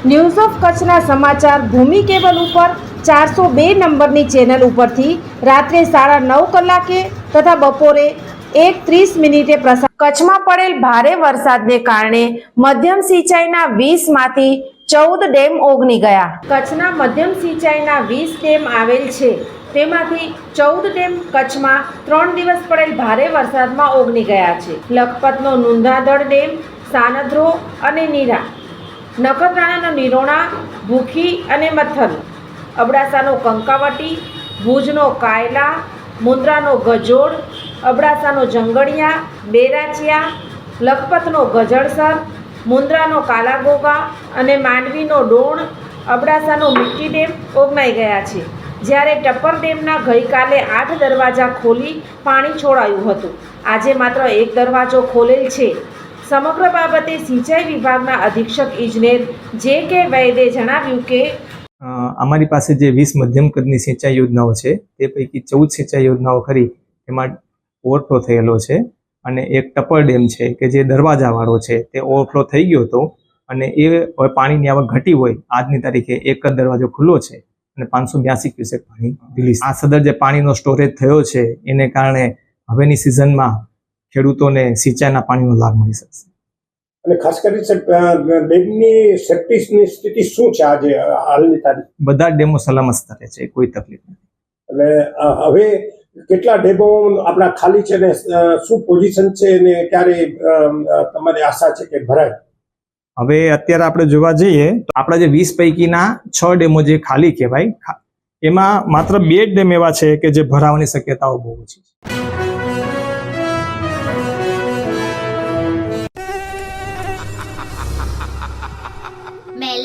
news of કચ્છના સમાચાર ભૂમિ cable ઉપર ચારસો બે નંબરની ચેનલ ઉપરથી રાત્રે સાડા નવ કલાકે તથા બપોરે એક ત્રીસ મિનિટે પ્રસાર કચ્છમાં પડેલ ભારે વરસાદને કારણે મધ્યમ સિંચાઈના વીસમાંથી ચૌદ ડેમ ઓગની ગયા. કચ્છના મધ્યમ સિંચાઈના વીસ ડેમ આવેલ છે. તેમાંથી ચૌદ ડેમ કચ્છમાં ત્રણ દિવસ પડેલ ભારે વરસાદમાં ઓગની ગયા છે. લખપતનો નુંધાદળ ડેમ, સાનધ્રો અને નીરા. નખત્રાણાનો નિરોણા, ભૂખી અને મથલ. અબડાસાનો કંકાવટી, ભુજનો કાયલા મુન્દ્રાનો ગજોડ અબડાસાનો જંગડિયા બેરાચિયા, લખપતનો ગજળસર મુન્દ્રાનો કાલાગોગા અને માંડવીનો ડોણ, અબડાસાનો મિટ્ટી ડેમ ઓગનાઈ ગયા છે. જ્યારે ટપ્પર ડેમના ગઈકાલે આઠ દરવાજા ખોલી પાણી છોડાયું હતું. આજે માત્ર એક દરવાજો ખોલેલ છે. સમગ્ર બાબતે સિંચાઈ વિભાગના અધિક્ષક ઇજનેર જે કે વૈદે જણાવ્યું કે અમારી પાસે જે વીસ મધ્યમ કદની સિંચાઈ યોજનાઓ છે, તે પૈકી ચૌદ સિંચાઈ યોજનાઓ ખરી, એમાં ઓવરફ્લો થયેલો છે અને એક ટપર ડેમ છે કે જે દરવાજાવાળો છે, તે ઓવરફ્લો થઈ ગયો હતો અને એ પાણીની આવક ઘટી હોય, આજની તારીખે એક જ દરવાજો ખુલ્લો છે અને પાંચસો બ્યાસી ક્યુસેક પાણી રિલીઝ આ સદર જે પાણીનો સ્ટોરેજ થયો છે, એને કારણે હવેની સિઝનમાં ખેડૂતોને સિંચાઈના પાણીનો લાભ મળી શકશે. અને ખાસ કરી ડેમની સેફ્ટીની સ્થિતિ શું છે આજે હાલની તારીખ? બધા ડેમો સલામત સ્તરે છે કોઈ તકલીફ નથી. એટલે હવે કેટલા ડેમો આપણા ખાલી છે ને શું પોઝિશન છે ને ક્યારે તમારી આશા છે કે ભરાય? હવે અત્યારે આપણે જોવા જઈએ તો આપણા જે વીસ પૈકીના છ ડેમો જે ખાલી કહેવાય એમાં માત્ર બે ડેમ એવા છે કે જે ભરાવાની શક્યતાઓ બહુ ઓછી છે.